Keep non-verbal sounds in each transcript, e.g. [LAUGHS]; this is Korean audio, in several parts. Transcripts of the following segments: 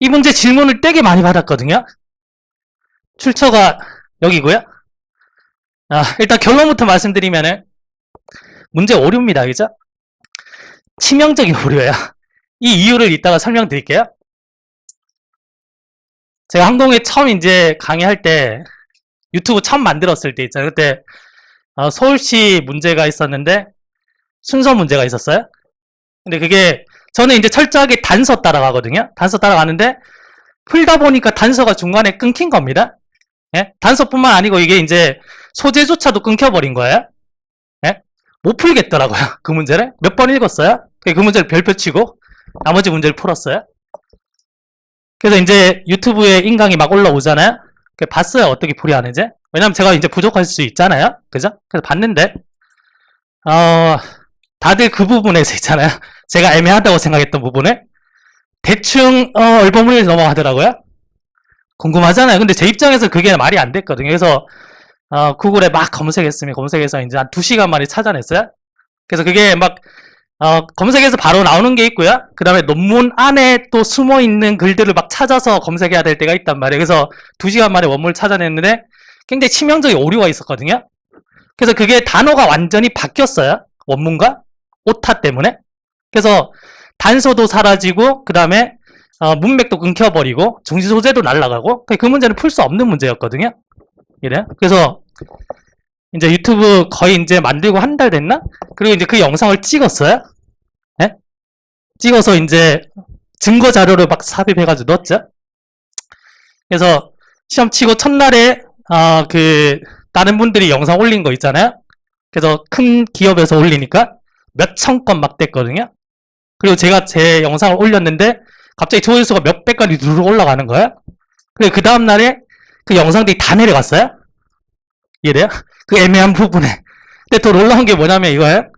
이 문제 질문을 되게 많이 받았거든요. 출처가 여기고요. 아, 일단 결론부터 말씀드리면은 문제 오류입니다. 그죠? 치명적인 오류예요. 이 이유를 이따가 설명드릴게요. 제가 항공에 처음 이제 강의할 때 유튜브 처음 만들었을 때 있잖아요. 그때 어, 서울시 문제가 있었는데 순서 문제가 있었어요. 근데 그게 저는 이제 철저하게 단서 따라가거든요. 단서 따라가는데 풀다 보니까 단서가 중간에 끊긴 겁니다. 예? 단서뿐만 아니고 이게 이제 소재조차도 끊겨버린 거예요. 예? 못 풀겠더라고요. [LAUGHS] 그 문제를 몇 번 읽었어요. 그 문제를 별표 치고 나머지 문제를 풀었어요. 그래서 이제 유튜브에 인강이 막 올라오잖아요. 그 봤어요. 어떻게 풀이하는지. 왜냐면 제가 이제 부족할 수 있잖아요. 그죠? 그래서 봤는데 어 다들 그 부분에서 [LAUGHS] 있잖아요. 제가 애매하다고 생각했던 부분을 대충 어, 얼버무리에서 넘어가더라고요. 궁금하잖아요. 근데 제 입장에서 그게 말이 안 됐거든요. 그래서 어, 구글에 막 검색했으면 검색해서 이제 한 2시간 만에 찾아냈어요. 그래서 그게 막 어, 검색해서 바로 나오는 게 있고요. 그 다음에 논문 안에 또 숨어 있는 글들을 막 찾아서 검색해야 될 때가 있단 말이에요. 그래서 2시간 만에 원문을 찾아냈는데 굉장히 치명적인 오류가 있었거든요. 그래서 그게 단어가 완전히 바뀌었어요. 원문과 오타 때문에. 그래서 단서도 사라지고 그 다음에 어, 문맥도 끊겨버리고 정시 소재도 날아가고 그 문제는 풀 수 없는 문제였거든요. 이래. 그래서 이제 유튜브 거의 이제 만들고 한 달 됐나? 그리고 이제 그 영상을 찍었어요. 예? 찍어서 이제 증거 자료를 막 삽입해가지고 넣었죠. 그래서 시험 치고 첫날에 어, 그 다른 분들이 영상 올린 거 있잖아요. 그래서 큰 기업에서 올리니까 몇 천 건 막 됐거든요. 그리고 제가 제 영상을 올렸는데 갑자기 조회수가 몇백 건이 누르 올라가는 거예요. 그리고 그 다음날에 그 영상들이 다 내려갔어요. 이해돼요? 그 애매한 부분에. 근데 더 놀라운 게 뭐냐면 이거예요.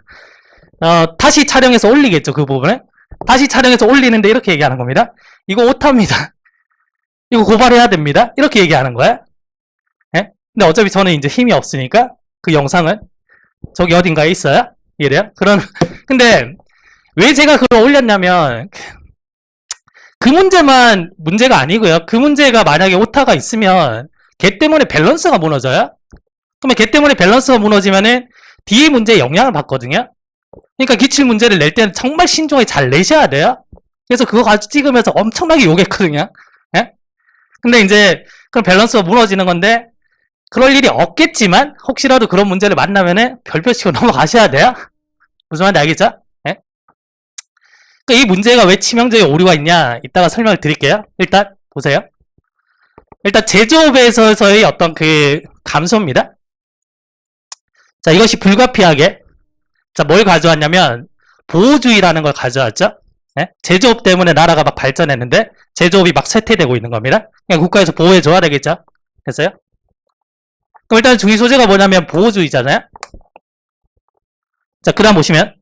어, 다시 촬영해서 올리겠죠, 그 부분에. 다시 촬영해서 올리는데 이렇게 얘기하는 겁니다. 이거 오타입니다. [LAUGHS] 이거 고발해야 됩니다. 이렇게 얘기하는 거예요. 예? 근데 어차피 저는 이제 힘이 없으니까 그 영상은 저기 어딘가에 있어요. 이래요? 그런, 근데 왜 제가 그걸 올렸냐면 그 문제만 문제가 아니고요. 그 문제가 만약에 오타가 있으면 걔 때문에 밸런스가 무너져요. 그러면 걔 때문에 밸런스가 무너지면은 뒤에 문제에 영향을 받거든요. 그러니까 기출 문제를 낼 때는 정말 신중하게 잘 내셔야 돼요. 그래서 그거 가지고 찍으면서 엄청나게 욕했거든요. 예? 근데 이제 그럼 밸런스가 무너지는 건데 그럴 일이 없겠지만 혹시라도 그런 문제를 만나면은 별표 치고 [LAUGHS] 넘어가셔야 돼요. 무슨 말인지 알겠죠? 예? 그러니까 이 문제가 왜 치명적인 오류가 있냐 이따가 설명을 드릴게요. 일단 보세요. 일단 제조업에서의 어떤 그 감소입니다. 자 이것이 불가피하게 자뭘 가져왔냐면 보호주의라는 걸 가져왔죠. 예? 제조업 때문에 나라가 막 발전했는데 제조업이 막 쇠퇴되고 있는 겁니다. 그냥 국가에서 보호해줘야 되겠죠. 됐어요? 그럼 일단 주의 소재가 뭐냐면 보호주의잖아요. 자, 그 다음 보시면,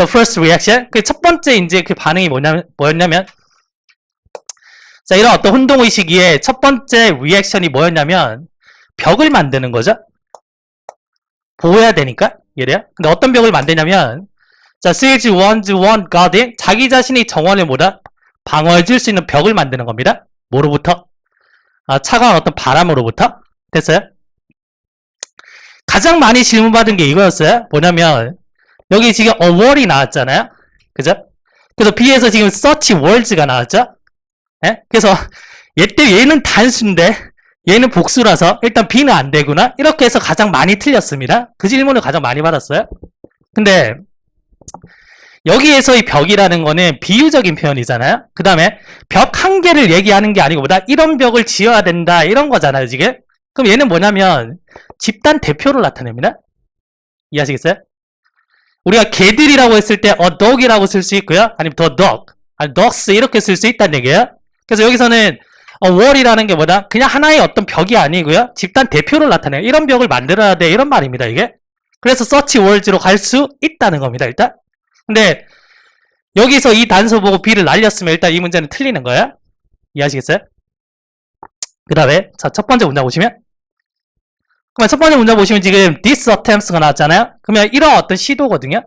the first reaction. 그 첫 번째 이제 그 반응이 뭐냐면, 뭐였냐면, 자, 이런 어떤 혼동의식이의 첫 번째 리액션이 뭐였냐면, 벽을 만드는 거죠. 보호해야 되니까, 이래요. 근데 어떤 벽을 만드냐면, 자, siege one's one guarding. 자기 자신이 정원을 뭐다? 방어해줄 수 있는 벽을 만드는 겁니다. 뭐로부터? 아, 차가운 어떤 바람으로부터? 됐어요? 가장 많이 질문받은 게 이거였어요. 뭐냐면, 여기 지금 a word이 나왔잖아요. 그죠? 그래서 B에서 지금 search words가 나왔죠? 예? 그래서 얘 때 얘는 단수인데 얘는 복수라서 일단 B는 안 되구나. 이렇게 해서 가장 많이 틀렸습니다. 그 질문을 가장 많이 받았어요. 근데 여기에서 이 벽이라는 거는 비유적인 표현이잖아요. 그 다음에 벽 한 개를 얘기하는 게 아니고 보다 이런 벽을 지어야 된다 이런 거잖아요, 지금. 그럼 얘는 뭐냐면 집단 대표를 나타냅니다. 이해하시겠어요? 우리가 개들이라고 했을 때 a dog이라고 쓸 수 있고요. 아니면 the dog, 아니 dogs 이렇게 쓸 수 있다는 얘기예요. 그래서 여기서는 a wall이라는 게 뭐다? 그냥 하나의 어떤 벽이 아니고요. 집단 대표를 나타내요. 이런 벽을 만들어야 돼. 이런 말입니다, 이게. 그래서 search words로 갈 수 있다는 겁니다, 일단. 근데 여기서 이 단서 보고 B를 날렸으면 일단 이 문제는 틀리는 거예요. 이해하시겠어요? 그 다음에 자, 첫 번째 문장 보시면 첫 번째 문장 보시면 지금 this attempts가 나왔잖아요. 그러면 이런 어떤 시도거든요.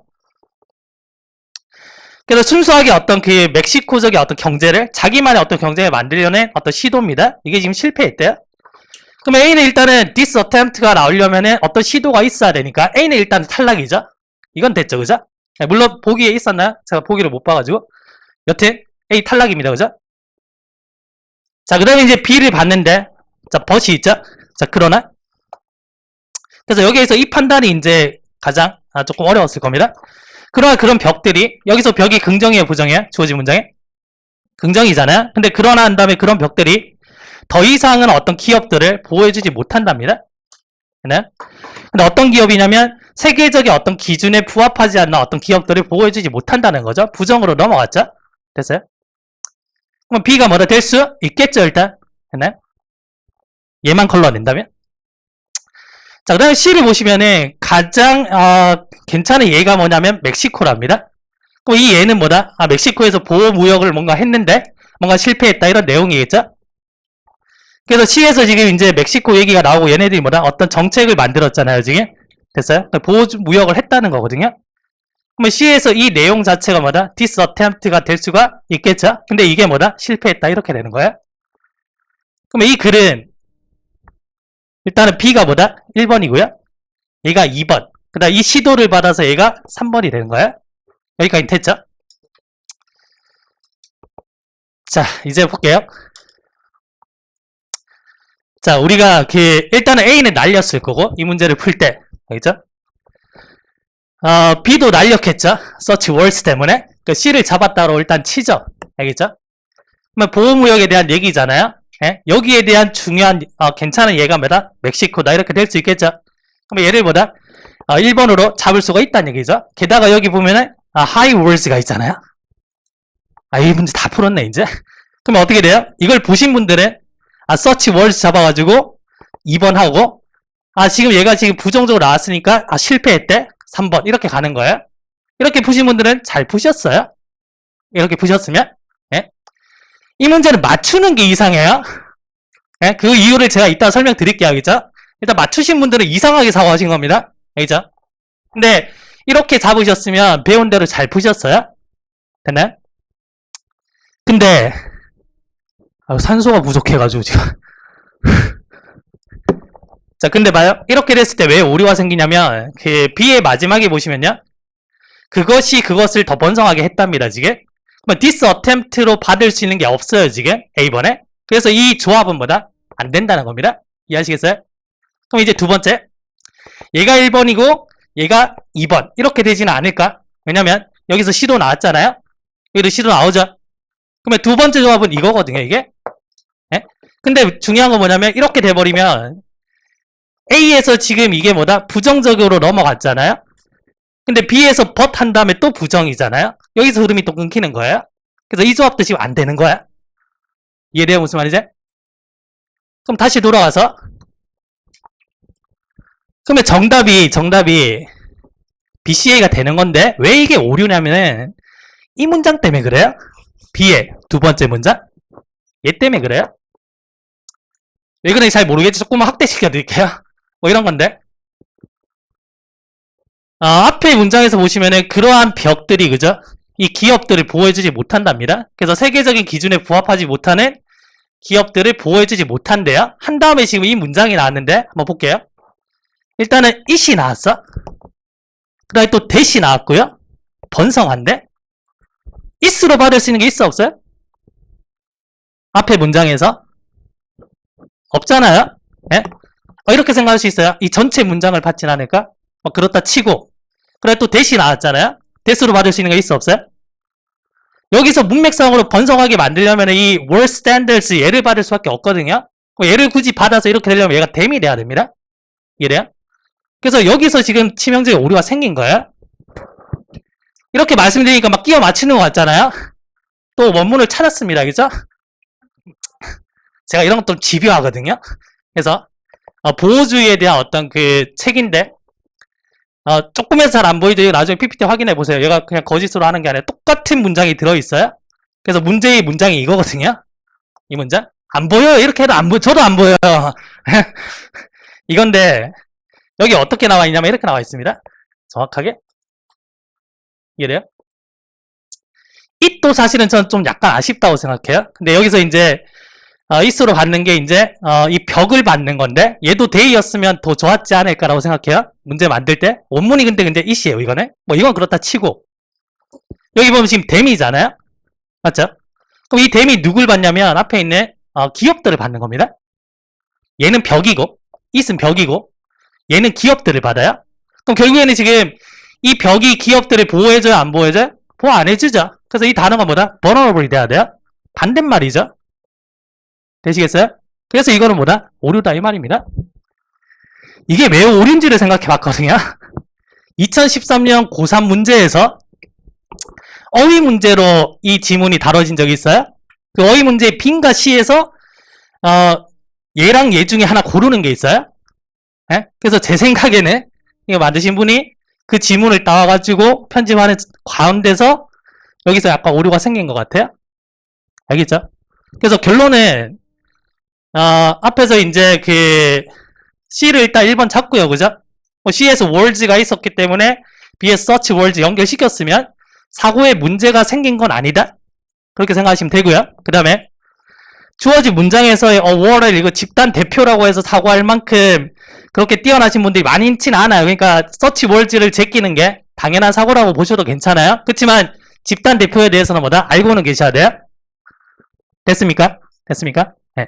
그래서 순수하게 어떤 그 멕시코적인 어떤 경제를 자기만의 어떤 경제를 만들려는 어떤 시도입니다. 이게 지금 실패했대요. 그럼 A는 일단은 this attempt가 나오려면은 어떤 시도가 있어야 되니까 A는 일단 탈락이죠. 이건 됐죠, 그죠? 네, 물론 보기에 있었나요? 제가 보기를 못 봐가지고 여튼 A 탈락입니다, 그죠? 자, 그 다음에 이제 B를 봤는데 자, 벗이 있죠? 자, 그러나 그래서 여기에서 이 판단이 이제 가장 아, 조금 어려웠을 겁니다. 그러나 그런 벽들이 여기서 벽이 긍정이에요, 부정이에요? 주어진 문장에 긍정이잖아요. 근데 그러나 한 다음에 그런 벽들이 더 이상은 어떤 기업들을 보호해주지 못한답니다. 네? 근데 어떤 기업이냐면 세계적인 어떤 기준에 부합하지 않는 어떤 기업들을 보호해주지 못한다는 거죠. 부정으로 넘어갔죠. 됐어요? 그럼 B가 뭐라 될 수 있겠죠, 일단. 네? 얘만 걸러낸다면? 자, 그 다음에 C를 보시면은 가장 어, 괜찮은 예가 뭐냐면 멕시코랍니다. 그럼 이 예는 뭐다? 아, 멕시코에서 보호무역을 뭔가 했는데 뭔가 실패했다 이런 내용이겠죠? 그래서 C에서 지금 이제 멕시코 얘기가 나오고 얘네들이 뭐다? 어떤 정책을 만들었잖아요, 지금. 됐어요? 보호무역을 했다는 거거든요. 그러면 C에서 이 내용 자체가 뭐다? this attempt가 될 수가 있겠죠? 근데 이게 뭐다? 실패했다 이렇게 되는 거예요. 그러면 이 글은 일단은 B가 뭐다? 1번이고요. 얘가 2번. 그 다음 이 시도를 받아서 얘가 3번이 되는 거예요. 여기까지 됐죠? 자, 이제 볼게요. 자, 우리가 그 일단은 A는 날렸을 거고 이 문제를 풀 때, 알겠죠? 어, B도 날렸겠죠? 서치 월스 때문에 그 C를 잡았다로 일단 치죠, 알겠죠? 그러면 보호무역에 대한 얘기잖아요. 예? 여기에 대한 중요한 어, 괜찮은 예가 뭐다? 멕시코다 이렇게 될 수 있겠죠? 그럼 얘를 보다 어, 1번으로 잡을 수가 있다는 얘기죠. 게다가 여기 보면은 아, 하이 월스가 있잖아요. 아, 이 문제 다 풀었네 이제. 그러면 어떻게 돼요? 이걸 보신 분들은 아, 서치 월스 잡아가지고 2번 하고 아, 지금 얘가 지금 부정적으로 나왔으니까 아, 실패했대. 3번 이렇게 가는 거예요. 이렇게 푸신 분들은 잘 푸셨어요. 이렇게 푸셨으면 예? 이 문제는 맞추는 게 이상해요. 예? 그 이유를 제가 이따 설명드릴게요. 알겠죠? 일단 맞추신 분들은 이상하게 사고하신 겁니다. 알겠죠? 근데 이렇게 잡으셨으면 배운 대로 잘 푸셨어요? 됐나요? 근데 아, 산소가 부족해가지고 지금 [LAUGHS] 자 근데 봐요 이렇게 됐을 때 왜 오류가 생기냐면 그 B의 마지막에 보시면요 그것이 그것을 더 번성하게 했답니다 지금 그럼 this attempt로 받을 수 있는 게 없어요 지금 A번에 그래서 이 조합은 뭐다? 안 된다는 겁니다 이해하시겠어요? 그럼 이제 두 번째 얘가 1번이고 얘가 2번 이렇게 되지는 않을까? 왜냐면 여기서 시도 나왔잖아요 여기도 시도 나오죠 그러면 두 번째 조합은 이거거든요 이게 예? 근데 중요한 건 뭐냐면 이렇게 돼버리면 A에서 지금 이게 뭐다? 부정적으로 넘어갔잖아요 근데 B에서 but 한 다음에 또 부정이잖아요? 여기서 흐름이 또 끊기는 거예요? 그래서 이 조합도 지금 안 되는 거야? 이해돼요 무슨 말이지? 그럼 다시 돌아와서. 그러면 정답이 정답이 BCA가 되는 건데 왜 이게 오류냐면은 이 문장 때문에 그래요? B의 두 번째 문장? 얘 때문에 그래요? 왜 그런지 잘 모르겠지. 조금만 확대시켜 드릴게요. 뭐 이런 건데 아, 앞에 문장에서 보시면은 그러한 벽들이 그죠? 이 기업들을 보호해주지 못한답니다. 그래서 세계적인 기준에 부합하지 못하는 기업들을 보호해주지 못한대요. 한 다음에 지금 이 문장이 나왔는데 한번 볼게요. 일단은 it이 나왔어. 그 다음에 또 that이 나왔고요. 번성한데 it으로 받을 수 있는 게 있어 없어요? 앞에 문장에서 없잖아요. 예? 어, 이렇게 생각할 수 있어요. 이 전체 문장을 받진 않을까? 뭐 그렇다 치고 그래 또 that이 나왔잖아요. that으로 받을 수 있는 게 있어 없어요? 여기서 문맥상으로 번성하게 만들려면 이 word standards 얘를 받을 수밖에 없거든요. 얘를 굳이 받아서 이렇게 되려면 얘가 댐이 돼야 됩니다. 이래요? 그래서 여기서 지금 치명적인 오류가 생긴 거예요. 이렇게 말씀드리니까 막 끼워 맞추는 것 같잖아요. 또 원문을 찾았습니다. 그죠? 제가 이런 것도 집요하거든요. 그래서 어, 보호주의에 대한 어떤 그 책인데 어, 조금해서 잘 안 보이죠? 나중에 PPT 확인해 보세요. 얘가 그냥 거짓으로 하는 게 아니라 똑같은 문장이 들어있어요. 그래서 문제의 문장이 이거거든요. 이 문장. 안 보여요. 이렇게 해도 안 보여. 저도 안 보여요. [LAUGHS] 이건데 여기 어떻게 나와 있냐면 이렇게 나와 있습니다. 정확하게 이해돼요? it도 사실은 저는 좀 약간 아쉽다고 생각해요. 근데 여기서 이제 어, it으로 받는 게 이제 어, 이 벽을 받는 건데 얘도 day였으면 더 좋았지 않을까라고 생각해요. 문제 만들 때 원문이 근데 근데 it이에요 이거는. 뭐 이건 그렇다 치고 여기 보면 지금 댐이잖아요. 맞죠? 그럼 이 댐이 누굴 받냐면 앞에 있는 어, 기업들을 받는 겁니다. 얘는 벽이고 it은 벽이고 얘는 기업들을 받아요. 그럼 결국에는 지금 이 벽이 기업들을 보호해줘요 안 보호해줘요? 보호 안 해주죠. 그래서 이 단어가 뭐다? vulnerable이 돼야 돼요. 반대말이죠. 되시겠어요? 그래서 이거는 뭐다? 오류다 이 말입니다. 이게 왜 오류인지를 생각해 봤거든요. [LAUGHS] 2013년 고3 문제에서 어휘 문제로 이 지문이 다뤄진 적이 있어요. 그 어휘 문제 B인가 C에서 어, 얘랑 얘 중에 하나 고르는 게 있어요. 예? 그래서 제 생각에는 이거 만드신 분이 그 지문을 따와가지고 편집하는 가운데서 여기서 약간 오류가 생긴 것 같아요. 알겠죠? 그래서 결론은 어, 앞에서 이제 그 C를 일단 1번 찾고요, 그죠? 뭐 C에서 words가 있었기 때문에 B에 search words 연결시켰으면 사고에 문제가 생긴 건 아니다. 그렇게 생각하시면 되고요. 그 다음에 주어진 문장에서의 어, 월을 이거 집단 대표라고 해서 사고할 만큼 그렇게 뛰어나신 분들이 많지는 않아요. 그러니까 서치 월즈를 제끼는 게 당연한 사고라고 보셔도 괜찮아요. 그렇지만 집단 대표에 대해서는 뭐다? 알고는 계셔야 돼요. 됐습니까? 됐습니까? 네.